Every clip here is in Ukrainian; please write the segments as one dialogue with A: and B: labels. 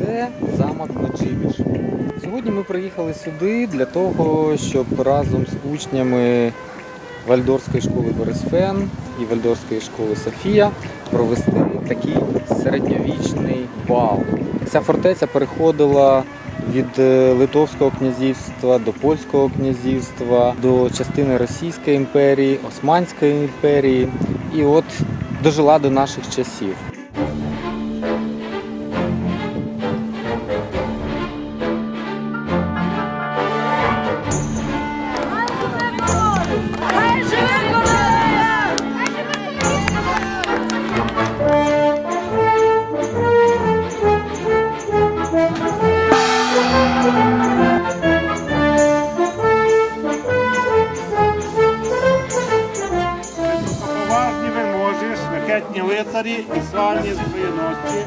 A: Це замок Меджибіж. Сьогодні ми приїхали сюди для того, щоб разом з учнями Вальдорської школи Борисфен і Вальдорської школи Софія провести такий середньовічний бал. Ця фортеця переходила від е, Литовського князівства до Польського князівства, до частини Російської імперії, Османської імперії і от дожила до наших часів.
B: Шляхетні лицарі і славні зброєносці.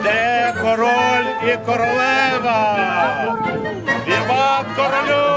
B: Іде король і королева. Віват королю!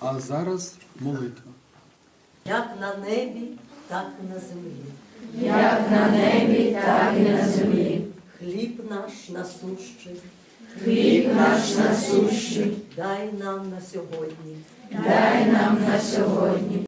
C: А зараз молитва.
D: Як на небі, так і на землі.
E: Як на небі, так і на землі.
D: Хліб наш насущий,
E: Хліб наш насущий,
D: дай нам на сьогодні.
E: дай нам на сьогодні.